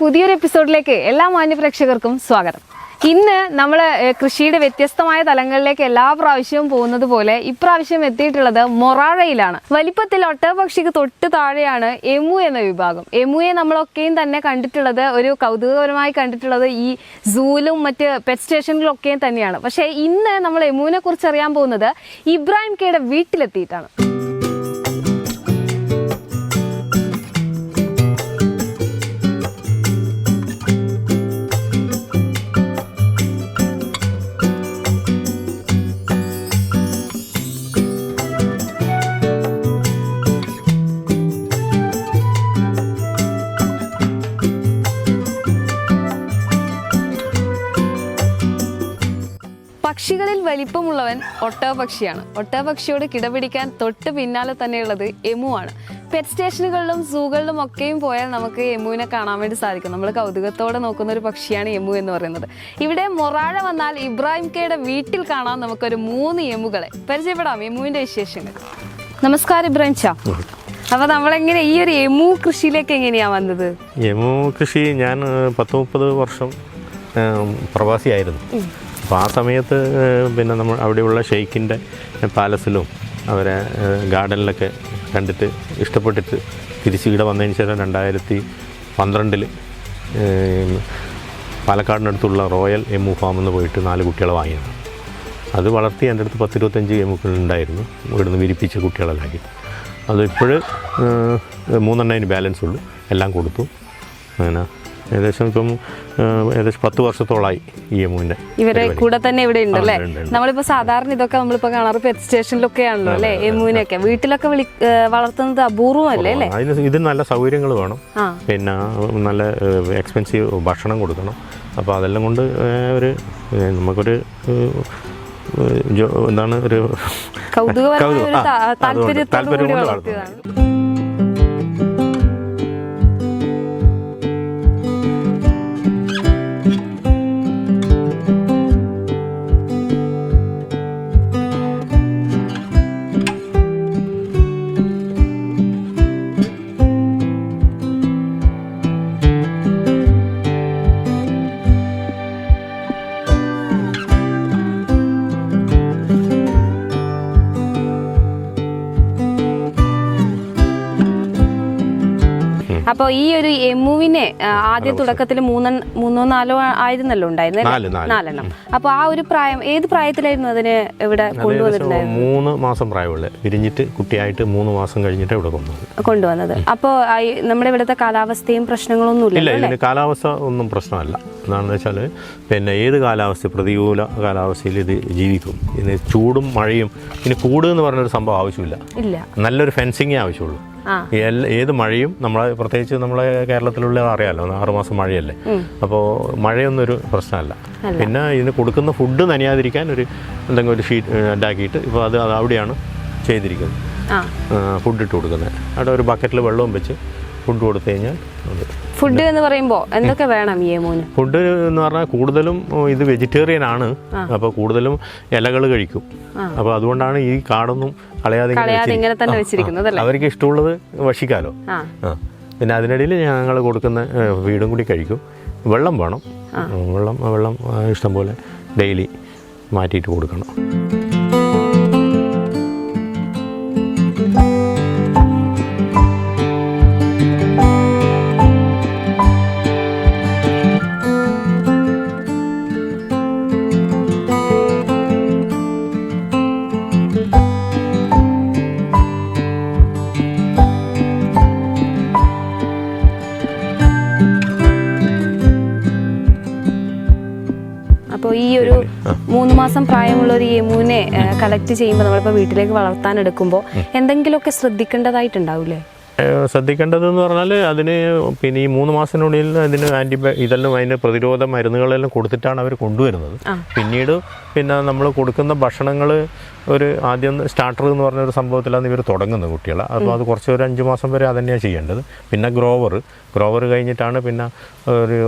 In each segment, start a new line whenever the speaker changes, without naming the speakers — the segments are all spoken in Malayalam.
പുതിയൊരു എപ്പിസോഡിലേക്ക് എല്ലാ മാന്യപ്രേക്ഷകർക്കും സ്വാഗതം. ഇന്ന് നമ്മൾ കൃഷിയുടെ വ്യത്യസ്തമായ തലങ്ങളിലേക്ക് എല്ലാ പ്രാവശ്യവും പോകുന്നത് പോലെ ഇപ്രാവശ്യം എത്തിയിട്ടുള്ളത് മൊറാഴയിലാണ്. വലിപ്പത്തിൽ ഒട്ടകപക്ഷിക്ക് തൊട്ട് താഴെയാണ് എമു എന്ന വിഭാഗം. എമുയെ നമ്മളൊക്കെയും തന്നെ കണ്ടിട്ടുള്ളത് ഒരു കൗതുകപരമായി കണ്ടിട്ടുള്ളത് ഈ സൂലും മറ്റ് പെറ്റ് സ്റ്റേഷനിലൊക്കെയും തന്നെയാണ്. പക്ഷേ ഇന്ന് നമ്മൾ എമുവിനെ കുറിച്ച് അറിയാൻ പോകുന്നത് ഇബ്രാഹിം കെയുടെ വീട്ടിലെത്തിയിട്ടാണ്. പക്ഷികളിൽ വലിപ്പമുള്ളവൻ ഒട്ടകപക്ഷിയാണ്. ഒട്ടകപക്ഷിയോട് കിടപിടിക്കാൻ തൊട്ട് പിന്നാലെ തന്നെയുള്ളത് ആണ് പെറ്റ് സ്റ്റേഷനുകളിലും സൂകളിലും ഒക്കെയും പോയാൽ നമുക്ക് എമുവിനെ കാണാൻ വേണ്ടി സാധിക്കും. നമ്മൾ കൗതുകത്തോടെ നോക്കുന്ന ഒരു പക്ഷിയാണ് എമു എന്ന് പറയുന്നത്. ഇവിടെ മൊറാഴ വന്നാൽ ഇബ്രാഹിം കെയുടെ വീട്ടിൽ കാണാൻ നമുക്കൊരു മൂന്ന് എമുകളെ. പരിചയപ്പെടാം എമുവിന്റെ വിശേഷങ്ങൾ. നമസ്കാരം ഇബ്രാഹിം ഷാ. അപ്പൊ നമ്മളെങ്ങനെ ഈ ഒരു എമു കൃഷിയിലേക്ക് എങ്ങനെയാ വന്നത്?
എമു കൃഷി ഞാൻ പത്ത് മുപ്പത് വർഷം പ്രവാസിയായിരുന്നു. അപ്പോൾ ആ സമയത്ത് പിന്നെ നമ്മൾ അവിടെയുള്ള ഷെയ്ഖിന്റെ പാലസിലും അവരെ ഗാർഡനിലൊക്കെ കണ്ടിട്ട് ഇഷ്ടപ്പെട്ടിട്ട് തിരിച്ച് ഇവിടെ വന്നതിന് ശേഷം രണ്ടായിരത്തി പന്ത്രണ്ടിൽ പാലക്കാടിനടുത്തുള്ള റോയൽ എമു ഫാം എന്ന് പോയിട്ട് നാല് കുട്ടികളെ വാങ്ങിയത് അത് വളർത്തി എന്റെ അടുത്ത് പത്തിരുപത്തഞ്ച് എമുക്കൾ ഉണ്ടായിരുന്നു. ഇവിടുന്ന് വിരിപ്പിച്ച കുട്ടികളെല്ലാക്കി അത് ഇപ്പോൾ മൂന്നെണ്ണതിന് ബാലൻസ് ഉള്ളൂ. എല്ലാം കൊടുത്തു. അങ്ങനെ ഏകദേശം ഇപ്പം ഏകദേശം പത്ത് വർഷത്തോളമായി ഈ എമുവിന്റെ
ഇവരെ കൂടെ തന്നെ ഇവിടെ ഉണ്ട് അല്ലേ. നമ്മളിപ്പോ സാധാരണ ഇതൊക്കെ നമ്മളിപ്പോ കാണാറ് പെറ്റ് സ്റ്റേഷനിലൊക്കെ ആണല്ലോ അല്ലേ? എമുവിനൊക്കെ വീട്ടിലൊക്കെ വിളി വളർത്തുന്നത് അപൂർവമല്ലേ അല്ലേ?
അതിന് ഇതിന് നല്ല സൗകര്യങ്ങൾ വേണം. പിന്നെ നല്ല എക്സ്പെൻസീവ് ഭക്ഷണം കൊടുക്കണം. അപ്പോൾ അതെല്ലാം കൊണ്ട് ഒരു നമുക്കൊരു എന്താണ് ഒരു കൗതുക. താല്പര്യം
കൂടി
കൊണ്ട്
വളർത്തിയതാണ് അപ്പൊ ഈ ഒരു എമുവിനെ ആദ്യ തുടക്കത്തിൽ മൂന്ന് മൂന്നോ നാലോ ആയിരുന്നല്ലോ ഉണ്ടായിരുന്നത്
നാല്, നാല്.
നാലെണ്ണം. അപ്പോൾ ആ ഒരു പ്രായം ഏത് പ്രായത്തിലായിരുന്നു അതിന് ഇവിടെ കൊണ്ടുവന്നിട്ടുണ്ടായിരുന്നത്
മൂന്ന് മാസം പ്രായമുള്ള. വിരിഞ്ഞിട്ട് കുട്ടിയായിട്ട് മൂന്ന് മാസം കഴിഞ്ഞിട്ട് ഇവിടെ കൊണ്ടുവന്നത്.
കൊണ്ടുവന്നത്. അപ്പോൾ നമ്മുടെ ഇവിടുത്തെ കാലാവസ്ഥയും പ്രശ്നങ്ങളൊന്നും
ഇല്ല ഇതിന് കാലാവസ്ഥ ഒന്നും പ്രശ്നമല്ല. എന്താണെന്ന് വെച്ചാൽ പിന്നെ ഏത് കാലാവസ്ഥ പ്രതികൂല കാലാവസ്ഥയിൽ ഇത് ജീവിക്കും. ഇതിന് ചൂടും മഴയും ഇതിന് കൂട് എന്ന് പറഞ്ഞൊരു സംഭവം ആവശ്യമില്ല.
ഇല്ല.
നല്ലൊരു ഫെൻസിങ്ങേ ആവശ്യമുള്ളൂ. ഏത് മഴയും നമ്മളെ പ്രത്യേകിച്ച് നമ്മളെ കേരളത്തിലുള്ള അറിയാമല്ലോ ആറുമാസം മഴയല്ലേ? അപ്പോൾ മഴയൊന്നും ഒരു പ്രശ്നമല്ല. പിന്നെ ഇതിന് കൊടുക്കുന്ന ഫുഡ് നനയാതിരിക്കാൻ ഒരു എന്തെങ്കിലും ഒരു ഷീറ്റ് ഉണ്ടാക്കിയിട്ട് ഇപ്പോൾ അത് അത് അവിടെയാണ് ചെയ്തിരിക്കുന്നത്. ഫുഡ് ഇട്ട് കൊടുക്കുന്നത്. അവിടെ ഒരു ബക്കറ്റിൽ വെള്ളവും വെച്ച് ഫുഡ് കൊടുത്തു കഴിഞ്ഞാൽ അത്
ഫുഡ് എന്ന് പറയുമ്പോ എന്തൊക്കെ വേണം ഈ എമുവിന്
ഫുഡ് എന്ന് പറഞ്ഞാൽ കൂടുതലും ഇത് വെജിറ്റേറിയൻ ആണ്. അപ്പോൾ കൂടുതലും ഇലകൾ കഴിക്കും. അപ്പോൾ അതുകൊണ്ടാണ് ഈ കാടൊന്നും കളയാതെ ഇങ്ങനെ
തന്നെ വെച്ചിരിക്കുന്നത് അല്ലേ?
അവർക്ക് ഇഷ്ടമുള്ളത് ഭക്ഷിക്കാലോ. പിന്നെ അതിനിടയിൽ ഞങ്ങൾ കൊടുക്കുന്ന വീടും കൂടി കഴിക്കും. വെള്ളം വേണം. വെള്ളം വെള്ളം ഇഷ്ടം ഇഷ്ടംപോലെ ഡെയിലി മാറ്റിയിട്ട് കൊടുക്കണം.
ഈ ഒരു മൂന്ന് മാസം പ്രായമുള്ള ഒരു യമുവിനെ കളക്ട് ചെയ്യുമ്പോൾ നമ്മളിപ്പോൾ വീട്ടിലേക്ക് വളർത്താൻ എടുക്കുമ്പോൾ എന്തെങ്കിലുമൊക്കെ ശ്രദ്ധിക്കേണ്ടതായിട്ടുണ്ടാവില്ലേ?
ശ്രദ്ധിക്കേണ്ടതെന്ന് പറഞ്ഞാൽ അതിന് പിന്നെ ഈ മൂന്ന് മാസത്തിനുള്ളിൽ അതിന് ആന്റിബയോ ഇതെല്ലാം അതിന് പ്രതിരോധ മരുന്നുകളെല്ലാം കൊടുത്തിട്ടാണ് അവർ കൊണ്ടുവരുന്നത്. പിന്നീട് പിന്നെ നമ്മൾ കൊടുക്കുന്ന ഭക്ഷണങ്ങൾ ഒരു ആദ്യം സ്റ്റാർട്ടർ എന്ന് പറഞ്ഞ ഒരു സംഭവത്തിലാണ് ഇവർ തുടങ്ങുന്നത് കുട്ടികളെ. അപ്പോൾ അത് കുറച്ച് ഒരു അഞ്ച് മാസം വരെ അത് തന്നെയാണ് ചെയ്യേണ്ടത്. പിന്നെ ഗ്രോവർ ഗ്രോവർ കഴിഞ്ഞിട്ടാണ് പിന്നെ ഒരു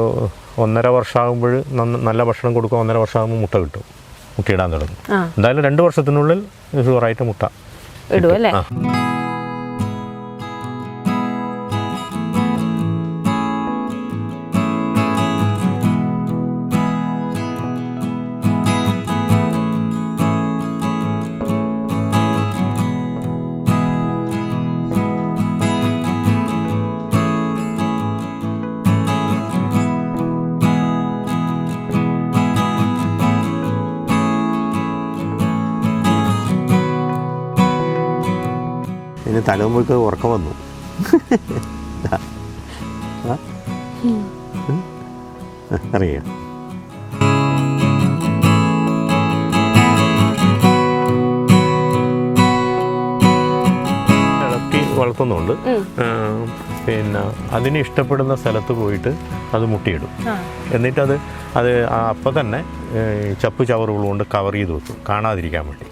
ഒന്നര വർഷമാകുമ്പോൾ നല്ല ഭക്ഷണം കൊടുക്കുക ഒന്നര വർഷമാകുമ്പോൾ മുട്ട കിട്ടും. മുട്ടയിടാൻ തുടങ്ങും. എന്തായാലും രണ്ട് വർഷത്തിനുള്ളിൽ ഷുവറായിട്ട് മുട്ട
ഇടും അല്ലേ?
തലമുമ്പ് ഉറക്കം വന്നു? അറിയാം. ഇളക്കി വളർത്തുന്നുണ്ട്. പിന്നെ അതിന് ഇഷ്ടപ്പെടുന്ന സ്ഥലത്ത് പോയിട്ട് അത് മുട്ടിയിടും.
എന്നിട്ടത്
എന്നിട്ട് അത് അത് അപ്പം തന്നെ ചപ്പ് ചവറുകൾ കൊണ്ട് കവർ ചെയ്ത് വെക്കും. കാണാതിരിക്കാൻ വേണ്ടി.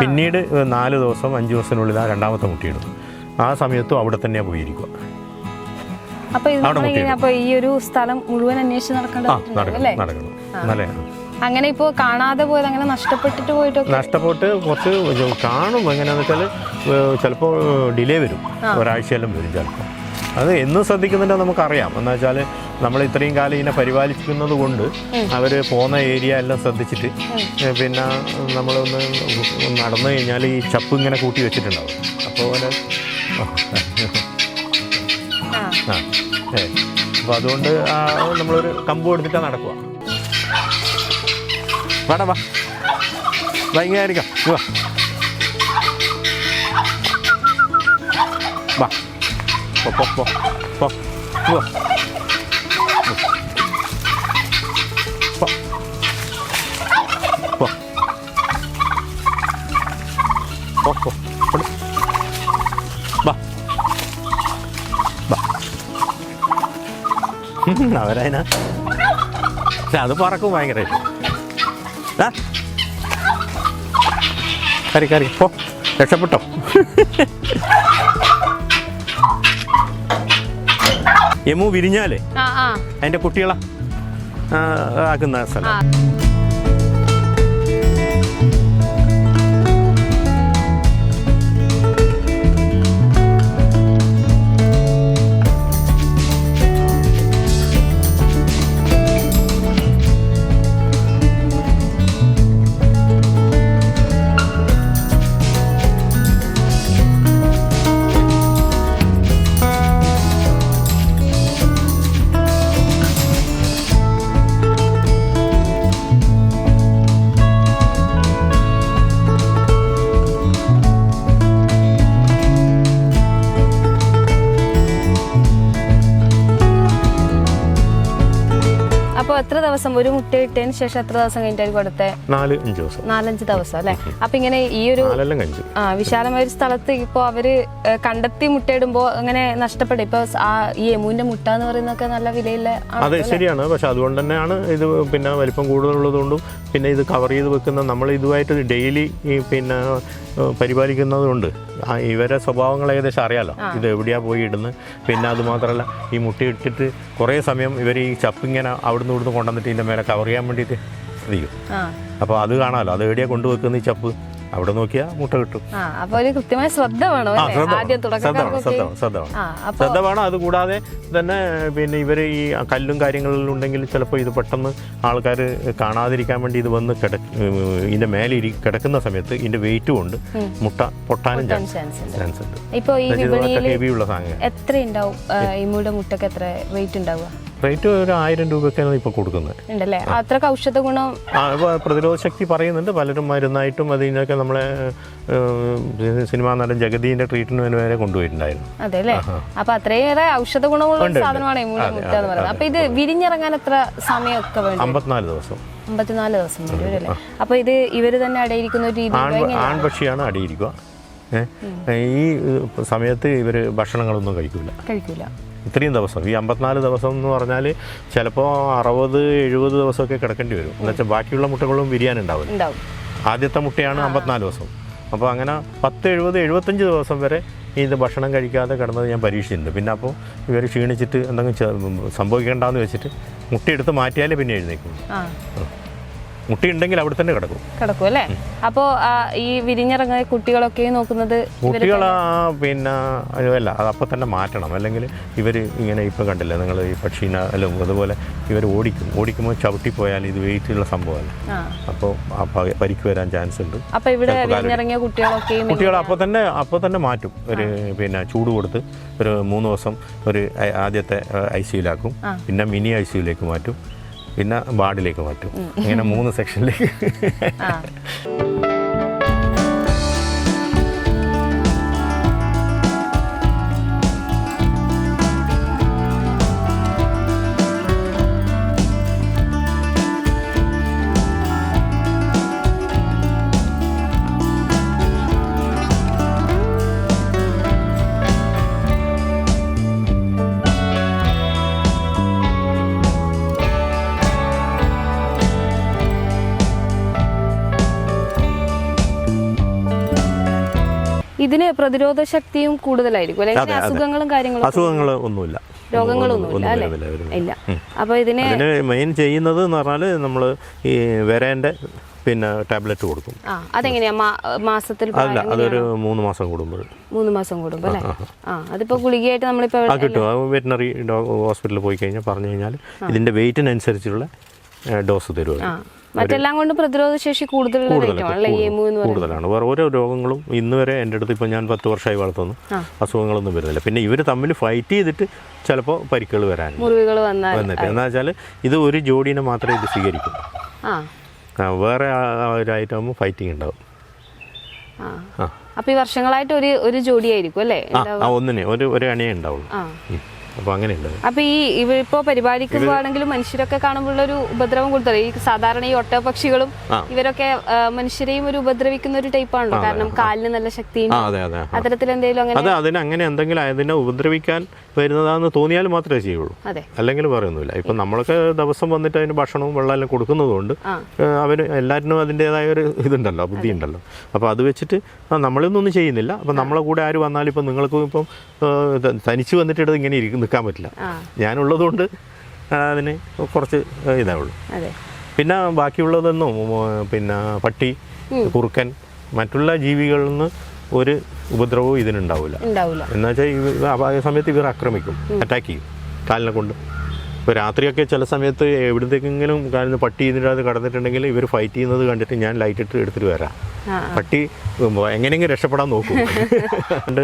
പിന്നീട് നാല് ദിവസം അഞ്ച് ദിവസത്തിനുള്ളിൽ ആ രണ്ടാമത്തെ മുട്ടിയിടും. ആ സമയത്തും അവിടെ തന്നെ പോയിരിക്കുക.
അപ്പൊ ഈ ഒരു സ്ഥലം മുഴുവൻ അന്വേഷിച്ച്
നടക്കണം
അല്ലേ? അങ്ങനെ ഇപ്പോ കാണാതെ പോയത് അങ്ങനെ നഷ്ടപ്പെട്ടിട്ട് പോയിട്ട്
നഷ്ടപ്പെട്ട് കുറച്ച് കാണും. എങ്ങനെയാണെന്ന് വെച്ചാൽ ചിലപ്പോൾ ഡിലേ വരും. ഒരാഴ്ചയെല്ലാം വരും ചിലപ്പോൾ അത് എന്നും ശ്രദ്ധിക്കുന്നുണ്ടെന്ന് നമുക്കറിയാം. എന്ന് വെച്ചാൽ നമ്മൾ ഇത്രയും കാലം ഇതിനെ പരിപാലിക്കുന്നത് കൊണ്ട് അവർ പോകുന്ന ഏരിയ എല്ലാം ശ്രദ്ധിച്ചിട്ട് പിന്നെ നമ്മളൊന്ന് നടന്നു കഴിഞ്ഞാൽ ഈ ചപ്പ് ഇങ്ങനെ കൂട്ടി വെച്ചിട്ടുണ്ടാവും. അപ്പോൾ പോലെ
ആ.
ഏ. അപ്പോൾ അതുകൊണ്ട് നമ്മളൊരു കമ്പ് എടുത്തിട്ടാണ് നടക്കുക വേണ്ട വാ. ഭയങ്കരമായിരിക്കാം വാ. വാ. പോ പോ പോ പോ പോ വാ വാ അത് പറക്കും ഭയങ്കരമായിട്ട് ആ കറി കറി. പോ. രക്ഷപ്പെട്ടോ? യമു വിരിഞ്ഞാലേ?
ആ
കുട്ടികളാ. ആക്കുന്ന സ്ഥലം.
അപ്പൊ എത്ര ദിവസം ഒരു മുട്ട ഇട്ടതിന് ശേഷം എത്ര ദിവസം കഴിഞ്ഞിട്ടായിരിക്കും കൊടുത്തേ?
നാല് അഞ്ച് ദിവസം.
നാലഞ്ച് ദിവസം അല്ലെ? അപ്പൊ ഇങ്ങനെ ഈ ഒരു
നാലെല്ലാം
ആ വിശാലമായ ഒരു സ്ഥലത്ത് ഇപ്പൊ അവർ കണ്ടെത്തി മുട്ടയിടുമ്പോ അങ്ങനെ നഷ്ടപ്പെടും ഇപ്പൊ ആ ഈ എമുവിന്റെ മുട്ട എന്ന് പറയുന്നൊക്കെ നല്ല വിലയില്ല
അതെ ശരിയാണ്. പക്ഷെ അതുകൊണ്ട് തന്നെയാണ് ഇത് പിന്നെ വലിപ്പം കൂടുതലുള്ളതുകൊണ്ടും പിന്നെ ഇത് കവർ ചെയ്ത് വെക്കുന്ന നമ്മൾ ഇതുമായിട്ട് ഡെയിലി പിന്നെ പരിപാലിക്കുന്നതുകൊണ്ട് ഇവരെ സ്വഭാവങ്ങൾ ഏകദേശം അറിയാലോ. ഇത് എവിടെയാ പോയി ഇടുന്നത് പിന്നെ അത് മാത്രമല്ല ഈ മുട്ടി ഇട്ടിട്ട് കുറേ സമയം ഇവർ ഈ ചപ്പിങ്ങനെ അവിടുന്ന് ഇവിടുന്ന് കൊണ്ടുവന്നിട്ട് ഇതിന്റെ മേലെ കവർ ചെയ്യാൻ വേണ്ടിയിട്ട് ശ്രദ്ധിക്കും അപ്പോൾ അത് കാണാമല്ലോ അത് എവിടെയാ കൊണ്ടുവെക്കുന്ന ഈ ചപ്പ്? അവിടെ നോക്കിയാ മുട്ട കിട്ടും.
ആ അപ്പൊ ഒരു കൃത്യമായ ശ്രദ്ധ വേണം? ആദ്യം
വേണം. ശ്രദ്ധ വേണം ശ്രദ്ധ അതുകൂടാതെ തന്നെ പിന്നെ ഇവർ ഈ കല്ലും കാര്യങ്ങളിലും ഉണ്ടെങ്കിൽ ചിലപ്പോൾ ഇത് പെട്ടെന്ന് ആൾക്കാർ കാണാതിരിക്കാൻ വേണ്ടി ഇത് വന്ന് കിട ഇതിന്റെ മേലെ കിടക്കുന്ന സമയത്ത് ഇതിന്റെ വെയിറ്റ് കൊണ്ട് മുട്ട പൊട്ടാനും ചാൻസ്
ഉണ്ട്. ഈ
ഹെവിയുള്ള സാധനം
എത്ര ഉണ്ടാവും ഈ മുട്ടക്ക് എത്ര വെയിറ്റ് ഉണ്ടാവുക?
റേറ്റ് ഒരു ആയിരം രൂപയ്ക്കാണ് ഇപ്പോൾ കൊടുക്കുന്നത്.
ഉണ്ടല്ലേ? അത്ര ഔഷധ ഗുണം
പ്രതിരോധ ശക്തി പറയുന്നുണ്ട്. പലരും മരുന്നായിട്ടും അതിനൊക്കെ നമ്മളെ സിനിമാ നടൻ ജഗതിന്റെ ട്രീറ്റ്മെന്റ് വരെ കൊണ്ടുപോയിട്ടുണ്ടായിരുന്നു.
അതെ അല്ലേ അപ്പൊ അത്രയേറെ ഔഷധ ഗുണമുള്ള. സാധനമാണ്
അതെ,
എന്ന് പറയുന്നത്. അപ്പൊ ഇത് വിരിഞ്ഞിറങ്ങാൻ എത്ര സമയമൊക്കെ വേണ്ടി
അമ്പത്തിനാല് ദിവസം.
അമ്പത്തിനാല് ദിവസം വരും അപ്പൊ ഇത് ഇവർ തന്നെ അടയിരിക്കുന്ന ഒരു രീതി
ആൺ ആൺപക്ഷിയാണ് അടിയിരിക്കുക. ഈ സമയത്ത് ഇവർ ഭക്ഷണങ്ങളൊന്നും കഴിക്കില്ല
കഴിക്കൂല.
ഇത്രയും ദിവസം. ഈ അമ്പത്തിനാല് ദിവസം എന്ന് പറഞ്ഞാൽ ചിലപ്പോൾ അറുപത് എഴുപത് ദിവസമൊക്കെ കിടക്കേണ്ടി വരും. എന്നുവെച്ചാൽ ബാക്കിയുള്ള മുട്ടകളും വിരിയാനുണ്ടാവും
ഉണ്ടാവും.
ആദ്യത്തെ മുട്ടയാണ് അമ്പത്തിനാല് ദിവസം. അപ്പോൾ അങ്ങനെ പത്ത് എഴുപത് എഴുപത്തഞ്ച് ദിവസം വരെ ഇത് ഭക്ഷണം കഴിക്കാതെ കിടന്നത് ഞാൻ പരീക്ഷിച്ചിട്ടുണ്ട്. പിന്നെ അപ്പോൾ ഇവർ ക്ഷീണിച്ചിട്ട് എന്തെങ്കിലും സംഭവിക്കേണ്ടെന്ന് വെച്ചിട്ട് മുട്ടയെടുത്ത് മാറ്റിയാലേ പിന്നെ എഴുന്നേക്കും മുട്ടയുണ്ടെങ്കിൽ അവിടെ തന്നെ കിടക്കും.
കിടക്കും അല്ലേ? അപ്പോ ഈ വിരിഞ്ഞിറങ്ങിയ കുട്ടികളൊക്കെ നോക്കുന്നത്
കുട്ടികൾ പിന്നെ അല്ല അത് അപ്പൊ തന്നെ മാറ്റണം. അല്ലെങ്കിൽ ഇവർ ഇങ്ങനെ ഇപ്പോൾ കണ്ടില്ലേ നിങ്ങൾ ഈ പക്ഷീനെ അല്ല അതുപോലെ ഇവർ ഓടിക്കും. ഓടിക്കുമ്പോൾ ചവിട്ടി പോയാൽ ഇത് വെയിറ്റ് ഉള്ള സംഭവമല്ല. അപ്പോൾ പരിക്ക് വരാൻ ചാൻസ് ഉണ്ട്.
അപ്പൊ ഇവിടെ വിരിഞ്ഞിറങ്ങിയ കുട്ടികളൊക്കെ
കുട്ടികൾ അപ്പോൾ തന്നെ അപ്പോൾ തന്നെ മാറ്റും. ഒരു പിന്നെ ചൂട് കൊടുത്ത് ഒരു മൂന്ന് ദിവസം ഒരു ആദ്യത്തെ ഐ സിയിലാക്കും പിന്നെ മിനി ഐ സിയിലേക്ക് മാറ്റും. പിന്നെ വാർഡിലേക്ക് മാറ്റും. ഇങ്ങനെ മൂന്ന് സെക്ഷനിലേക്ക്.
ഇതിന് പ്രതിരോധ ശക്തിയും കൂടുതലായിരിക്കും. അല്ലെങ്കിൽ. അസുഖങ്ങളും കാര്യങ്ങളും
അസുഖങ്ങൾ ഒന്നുമില്ല.
രോഗങ്ങളൊന്നുമില്ല. ഇല്ല. ഇതിന്
മെയിൻ ചെയ്യുന്നത് എന്ന് പറഞ്ഞാൽ നമ്മൾ ഈ വരേന്റെ പിന്നെ ടാബ്ലറ്റ് കൊടുക്കും.
അതെങ്ങനെയാ? മാസത്തിൽ
അല്ല അതൊരു മൂന്ന് മാസം കൂടുമ്പോൾ.
മൂന്ന് മാസം കൂടുമ്പോൾ അല്ലേ? ആ അതിപ്പോ ഗുളികയായിട്ട് നമ്മളിപ്പോ
ആ കിട്ടും. വെറ്റിനറി ഹോസ്പിറ്റലിൽ പോയി കഴിഞ്ഞാൽ പറഞ്ഞു കഴിഞ്ഞാൽ ഇതിന്റെ വെയിറ്റിനനുസരിച്ചുള്ള ഡോസ് തരും
ആ. മറ്റെല്ലാം കൊണ്ട് പ്രതിരോധ ശേഷി എന്ന് പറയുന്നത്?
കൂടുതലാണ്. വേറെ ഓരോ രോഗങ്ങളും ഇന്ന് വരെ എന്റെ അടുത്ത് ഇപ്പോൾ ഞാൻ പത്ത് വർഷമായി വളർത്തുന്നു. അസുഖങ്ങളൊന്നും വരുന്നില്ല. പിന്നെ ഇവർ തമ്മിൽ ഫൈറ്റ് ചെയ്തിട്ട് ചിലപ്പോൾ പരിക്കുകൾ
വരാൻ
വന്നിട്ട്. എന്താ വെച്ചാൽ ഇത് ഒരു ജോഡീനെ മാത്രമേ ഇത് സ്വീകരിക്കൂ. വേറെ ഒരായിട്ടാകുമ്പോൾ ഫൈറ്റിംഗ് ഉണ്ടാവും.
അപ്പൊ ഈ വർഷങ്ങളായിട്ട് ഒരു ഒരു ജോഡിയായിരിക്കും അല്ലേ?
ഒന്നിനെ ഒരു ഒരു അണിയേ ഉണ്ടാവുള്ളൂ. അപ്പോൾ അങ്ങനെയുണ്ട്. ഉണ്ടാവും
അപ്പൊ ഈ ഇവരിപ്പോ പരിപാലിക്കുമ്പോഴാണെങ്കിലും മനുഷ്യരൊക്കെ കാണുമ്പോഴുള്ള ഒരു ഉപദ്രവം കൊടുത്തത് ഈ സാധാരണ ഈ ഒട്ടപക്ഷികളും
പക്ഷികളും
ഇവരൊക്കെ മനുഷ്യരെയും ഒരു ഉപദ്രവിക്കുന്ന ഒരു ടൈപ്പാണല്ലോ കാരണം കാലിന് നല്ല ശക്തിയും
അതെ
അത്തരത്തിൽ എന്തെങ്കിലും അങ്ങനെ
അത് അതിന് അങ്ങനെ എന്തെങ്കിലും അതിനെ ഉപദ്രവിക്കാൻ വരുന്നതാണെന്ന് തോന്നിയാൽ മാത്രമേ ചെയ്യുള്ളൂ. അല്ലെങ്കിൽ പറയുന്നില്ല ഇപ്പം നമ്മളൊക്കെ ദിവസം വന്നിട്ട് അതിന് ഭക്ഷണവും വെള്ളമെല്ലാം കൊടുക്കുന്നതുകൊണ്ട്. അവർ എല്ലാറ്റിനും അതിന്റെതായ ഒരു ഇതുണ്ടല്ലോ ബുദ്ധി ഉണ്ടല്ലോ അപ്പോൾ അത് വെച്ചിട്ട് നമ്മളൊന്നും ഒന്നും ചെയ്യുന്നില്ല. അപ്പം നമ്മളെ കൂടെ ആര് വന്നാലും ഇപ്പം നിങ്ങൾക്കും ഇപ്പം തനിച്ച് വന്നിട്ട് ഇങ്ങനെ ഇരിക്കും നിൽക്കാൻ പറ്റില്ല. ഞാനുള്ളതുകൊണ്ട് അതിന് കുറച്ച് ഇതേ ഉള്ളൂ
അതെ.
പിന്നെ ബാക്കിയുള്ളതൊന്നും പിന്നെ പട്ടി കുറുക്കൻ മറ്റുള്ള ജീവികളിൽ നിന്ന് ഒരു ഉപദ്രവവും ഇതിനുണ്ടാവില്ല. എന്നുവെച്ചാൽ അപായ സമയത്ത് ഇവർ ആക്രമിക്കും അറ്റാക്ക് ചെയ്യും കാലിനെ കൊണ്ട്. ഇപ്പോൾ രാത്രിയൊക്കെ ചില സമയത്ത് എവിടത്തേക്കെങ്കിലും കാരണം പട്ടി ഇതിനകത്ത് കടന്നിട്ടുണ്ടെങ്കിൽ ഇവർ ഫൈറ്റ് ചെയ്യുന്നത് കണ്ടിട്ട് ഞാൻ ലൈറ്റ് ഇട്ട് എടുത്തിട്ട് വരാം. പട്ടി എങ്ങനെയെങ്കിലും രക്ഷപ്പെടാൻ നോക്കും. അതുകൊണ്ട്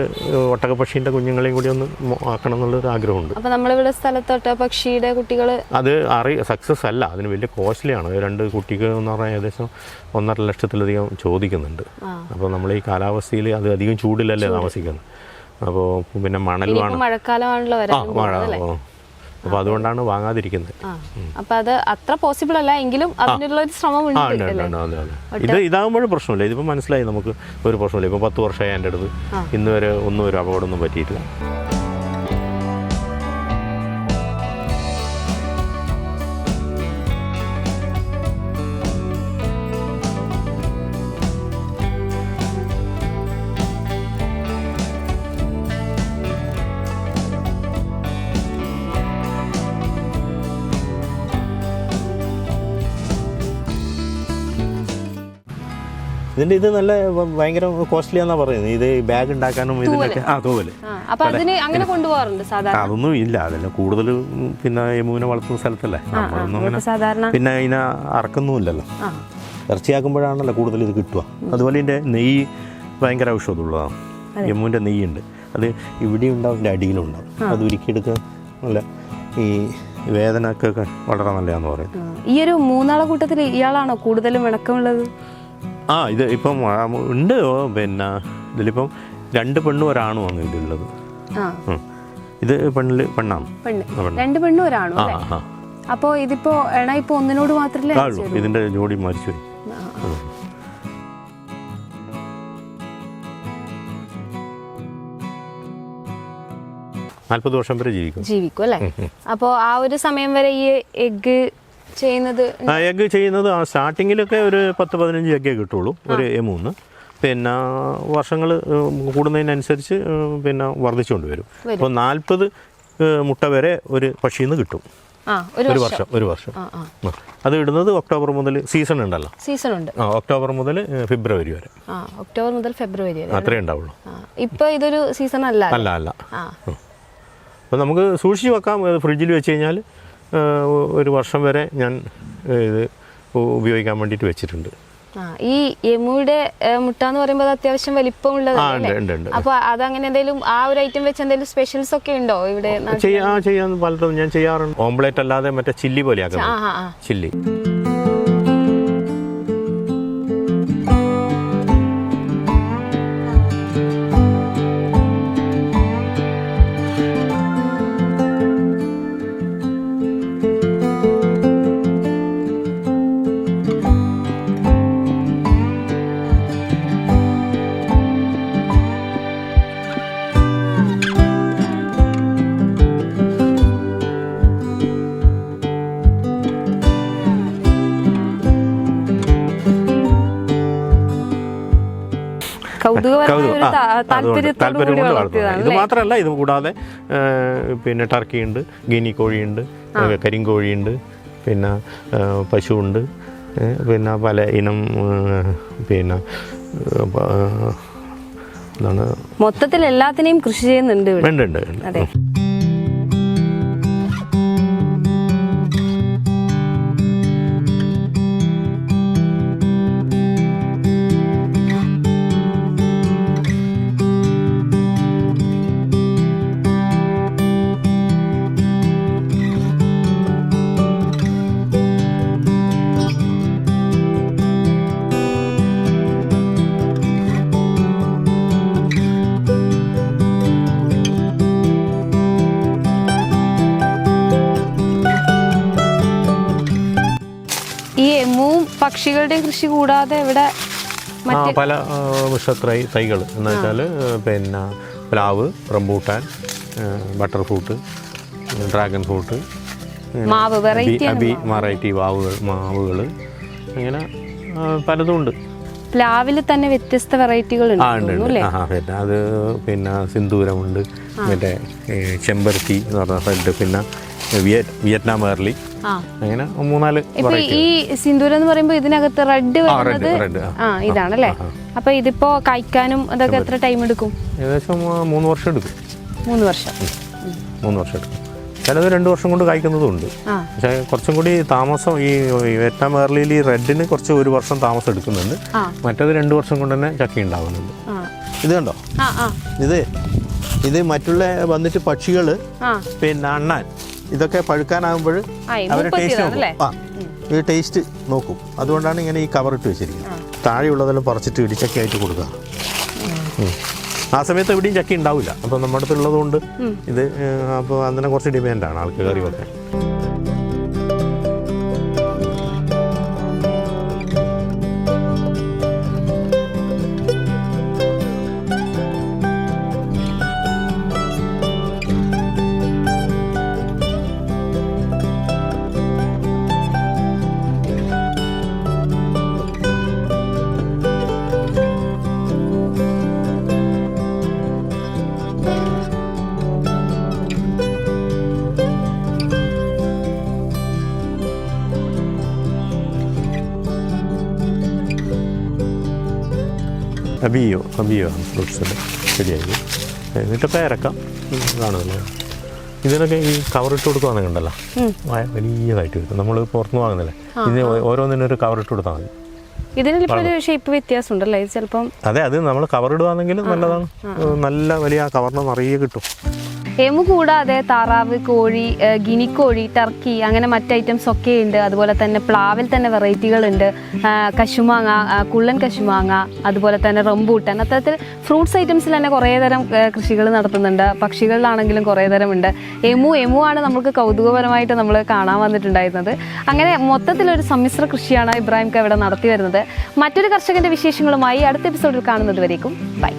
ഒട്ടകപ്പക്ഷീന്റെ കുഞ്ഞുങ്ങളെയും കൂടി ഒന്ന് ആക്കണം എന്നുള്ളൊരു ആഗ്രഹമുണ്ട്.
അപ്പോൾ നമ്മളിവിടെ സ്ഥലത്തോട്ട് പക്ഷിയുടെ കുട്ടികൾ
അത് അറി സക്സസ് അല്ല. അതിന് വലിയ കോസ്റ്റ്ലിയാണ് രണ്ട് കുട്ടികൾ എന്ന് പറഞ്ഞാൽ ഏകദേശം ഒന്നര ലക്ഷത്തിലധികം ചോദിക്കുന്നുണ്ട്. അപ്പോൾ നമ്മൾ ഈ കാലാവസ്ഥയിൽ അത് അധികം ചൂടിലല്ലേ താമസിക്കുന്നത്. അപ്പോൾ പിന്നെ മണലുമാണ്.
മഴക്കാലമാണല്ലോ
മഴ. അപ്പോൾ അതുകൊണ്ടാണ് വാങ്ങാതിരിക്കുന്നത്.
അപ്പോൾ അപ്പൊ അത് അത്ര പോസിബിൾ അല്ല എങ്കിലും അതിനുള്ള ഒരു ശ്രമം ഉണ്ട്
ഇത് ഇതാകുമ്പോഴും പ്രശ്നമില്ല. ഇതിപ്പോൾ മനസ്സിലായി നമുക്ക് ഒരു പ്രശ്നമില്ല. ഇപ്പോൾ പത്ത് വർഷമായി എന്റെ അടുത്ത്. ഇന്ന് വരെ ഒന്നും ഒരു അപകടമൊന്നും പറ്റിയിട്ടില്ല. ഇതിന്റെ ഇത് നല്ല ഭയങ്കര കോസ്റ്റ്ലി എന്നാ പറയുന്നത്. ഇത് ബാഗ് ഉണ്ടാക്കാനും ഇതിനൊക്കെ ആ
അപ്പൊ അങ്ങനെ കൊണ്ടുപോകാറുണ്ട് സാധാരണ?
അതൊന്നും ഇല്ല. അതല്ല കൂടുതൽ പിന്നെ യമുവിനെ വളർത്തുന്ന സ്ഥലത്തല്ലേ. നമ്മളൊന്നും അങ്ങനെ
സാധാരണ
പിന്നെ അതിനെ അറക്കുന്നുമില്ലല്ലോ ഇറച്ചിയാക്കുമ്പോഴാണല്ലോ കൂടുതൽ ഇത് കിട്ടുക. അതുപോലെ ഇതിന്റെ നെയ്യ് ഭയങ്കര ഔഷധമുള്ളതാണ്. യമുവിന്റെ നെയ്യുണ്ട്. അത് ഇവിടെ ഉണ്ടാവും ഇതിന്റെ അടിയിലും ഉണ്ടാവും അത് ഉരുക്കിയെടുക്കുക. നല്ല ഈ വേദനക്കൊക്കെ വളരെ നല്ലതാന്ന് പറയും.
ഈ ഒരു മൂന്നാളെ കൂട്ടത്തിൽ ഇയാളാണോ കൂടുതലും വിളക്കമുള്ളത്
ആ ഇത് ഇപ്പം ഉണ്ട് പിന്നെ ഇതിലിപ്പം രണ്ട് പെണ്ണും ഒരാണുമാണ് ഇതിലുള്ളത്
ആ.
ഇത് പെണ്ണിൽ പെണ്ണാണ്.
രണ്ട് പെണ്ണും ഒരാണോ അപ്പോ ഇതിപ്പോ എണ ഇപ്പൊ ഒന്നിനോട്
മാത്രമല്ലേ ഇതിന്റെ ജോഡി
മരിച്ചു
നാല്പത്. വർഷം വരെ ജീവിക്കും.
ജീവിക്കും അല്ലേ? അപ്പോ ആ ഒരു സമയം വരെ ഈ എഗ് ചെയ്യുന്നത്?
ആ എഗ്ഗ് ചെയ്യുന്നത് ആ സ്റ്റാർട്ടിങ്ങിലൊക്കെ ഒരു പത്ത് പതിനഞ്ച് എഗ്ഗേ കിട്ടുള്ളൂ. ഒരു മൂന്ന്. പിന്നെ വർഷങ്ങൾ കൂടുന്നതിനനുസരിച്ച് പിന്നെ വർദ്ധിച്ചുകൊണ്ട് വരും. അപ്പോൾ നാൽപ്പത് മുട്ട വരെ ഒരു പക്ഷിയിൽ നിന്ന് കിട്ടും
ഒരു വർഷം.
ഒരു വർഷം. അത് ഇടുന്നത് ഒക്ടോബർ മുതൽ സീസൺ ഉണ്ടല്ലോ.
സീസൺ ഉണ്ട്.
ആ ഒക്ടോബർ മുതൽ ഫെബ്രുവരി വരെ.
ഒക്ടോബർ മുതൽ ഫെബ്രുവരി വരെ.
അത്രേ ഉണ്ടാവുള്ളൂ.
ഇപ്പൊ ഇതൊരു സീസൺ അല്ല.
അല്ല അല്ല.
അപ്പൊ
അപ്പോൾ നമുക്ക് സൂക്ഷിച്ചു വെക്കാം. ഫ്രിഡ്ജിൽ വെച്ച് കഴിഞ്ഞാൽ ഒരു വർഷം വരെ ഞാൻ ഇത് ഉപയോഗിക്കാൻ വേണ്ടിയിട്ട് വെച്ചിട്ടുണ്ട്.
ഈ എമുയുടെ മുട്ട എന്ന് പറയുമ്പോൾ അത് അത്യാവശ്യം
ഉണ്ട്
അപ്പൊ അതങ്ങനെ എന്തെങ്കിലും ആ ഒരു ഐറ്റം വെച്ച് എന്തെങ്കിലും സ്പെഷ്യൽസ് ഒക്കെ ഉണ്ടോ ഇവിടെ
ചെയ്യാ ചെയ്യാൻ പലതും ഞാൻ ചെയ്യാറുണ്ട്. ഓംപ്ലേറ്റ് അല്ലാതെ മറ്റേ ചില്ലി പോലെ
ആ ആ ആ.
ചില്ലി. താല്പര്യം
കൂടി
കൊണ്ട്
വളർത്തിയതാണ്
വളർത്തുന്നത് ഇത് മാത്രമല്ല ഇത് കൂടാതെ പിന്നെ ടർക്കിയുണ്ട് ഗിനി കോഴിയുണ്ട് കരിങ്കോഴിയുണ്ട് പിന്നെ പശു പശുവുണ്ട് പിന്നെ പല ഇനം പിന്നെ എന്താണ്?
മൊത്തത്തിൽ എല്ലാത്തിനെയും കൃഷി ചെയ്യുന്നുണ്ട്
ഉണ്ട് ഉണ്ട്.
അതെ. എമ്മും പക്ഷികളുടെയും കൃഷി കൂടാതെ ഇവിടെ
ആ പല വൃക്ഷത്തൈ തൈകൾ. എന്ന് വെച്ചാൽ പിന്നെ പ്ലാവ് rambutan butter fruit dragon fruit
മാവ് വെറൈറ്റി
വെറൈറ്റി വാവുകൾ മാവുകൾ. അങ്ങനെ പലതും ഉണ്ട്.
പ്ലാവിൽ തന്നെ വ്യത്യസ്ത വെറൈറ്റികൾ
പിന്നെ അത് പിന്നെ സിന്ദൂരമുണ്ട് മറ്റേ ചെമ്പരത്തി എന്ന് പറഞ്ഞ സ്ഥലത്ത് പിന്നെ വിയറ്റ്നാം ഏർലി അങ്ങനെ
മൂന്നാൽ ഈ സിന്ദൂരം എന്ന് പറയുമ്പോ ഇതിനകത്ത് റെഡ് വരുന്നത് ആ ഇതാണല്ലേ? അപ്പൊ ഇതിപ്പോ കഴിക്കാനും അതൊക്കെ എത്ര ടൈം എടുക്കും?
ഏകദേശം മൂന്ന് വർഷം എടുക്കും.
മൂന്ന് വർഷം.
മൂന്ന് വർഷം എടുക്കും. ചിലത് രണ്ട് വർഷം കൊണ്ട് കായ്ക്കുന്നതും ഉണ്ട്. പക്ഷേ കുറച്ചും കൂടി താമസം ഈ വിയറ്റ്നാം ഏർലിയിൽ ഈ റെഡിന് കുറച്ച് ഒരു വർഷം താമസം എടുക്കുന്നുണ്ട്. മറ്റേത് രണ്ട് വർഷം കൊണ്ട് തന്നെ ചക്ക ഉണ്ടാവുന്നുണ്ട്. ഇത് കണ്ടോ? ഇത് ഇത് മറ്റുള്ള വന്നിട്ട് പക്ഷികൾ പിന്നെ അണ്ണാൻ. ഇതൊക്കെ പഴുക്കാനാകുമ്പോൾ അവർ ടേസ്റ്റ് നോക്കും. ആ ഈ ടേസ്റ്റ് നോക്കും. അതുകൊണ്ടാണ് ഇങ്ങനെ ഈ കവർ ഇട്ട് വെച്ചിരിക്കുന്നത്. താഴെയുള്ളതെല്ലാം പറിച്ചിട്ട് ഇടിച്ചക്കയായിട്ട് കൊടുക്കുക. ആ സമയത്ത് എവിടെയും ചക്ക ഉണ്ടാവില്ല. അപ്പോൾ നമ്മുടെ അടുത്തുള്ളതുകൊണ്ട് ഇത് അപ്പോൾ അതിനെ കുറച്ച് ഡിമാൻഡാണ് ആൾക്കാർ കറി വെക്കാൻ അബിയോ അബിയോ ആണ് ഫ്രൂട്ട്സിന്റെ ശരിയായി എന്നിട്ട് പേരക്കാം കാണുമല്ലോ. ഇതിനൊക്കെ ഈ കവറിട്ട് കൊടുക്കുവാണെങ്കിൽ ഉണ്ടല്ലോ വലിയതായിട്ട് കിട്ടും നമ്മൾ പുറത്തുനിന്ന് വാങ്ങുന്നില്ലേ? ഇതിന് ഓരോന്നിനും ഓരോന്നിനൊരു കവറിട്ട് കൊടുത്താൽ മതി.
ഇതിനിപ്പോ ഒരു ഷേപ്പ് വ്യത്യാസം ഉണ്ടല്ലേ ചിലപ്പം
അതെ അത് നമ്മൾ കവർ ഇടുവാണെങ്കിൽ നല്ലതാണ്. നല്ല വലിയ കവറിന് നിറയെ കിട്ടും.
എമു കൂടാതെ താറാവ് കോഴി ഗിനിക്കോഴി ടർക്കി അങ്ങനെ മറ്റ് ഐറ്റംസ് ഒക്കെ ഉണ്ട്. അതുപോലെ തന്നെ പ്ലാവിൽ തന്നെ വെറൈറ്റികൾ ഉണ്ട് കശുമാങ്ങ കുള്ളൻ കശുമാങ്ങ അതുപോലെ തന്നെ റംബൂട്ടൻ. അത്തരത്തിൽ ഫ്രൂട്ട്സ് ഐറ്റംസിൽ തന്നെ കുറേ തരം കൃഷികൾ നടത്തുന്നുണ്ട്. പക്ഷികളിലാണെങ്കിലും കുറേ ഉണ്ട് എമു എമു ആണ് നമുക്ക് കൗതുകപരമായിട്ട് നമ്മൾ കാണാൻ വന്നിട്ടുണ്ടായിരുന്നത്. അങ്ങനെ മൊത്തത്തിലൊരു സമ്മിശ്ര കൃഷിയാണ് ഇബ്രാഹിം ഇവിടെ നടത്തി വരുന്നത്. മറ്റൊരു കർഷകന്റെ വിശേഷങ്ങളുമായി അടുത്ത എപ്പിസോഡിൽ കാണുന്നത് വരേക്കും ബൈ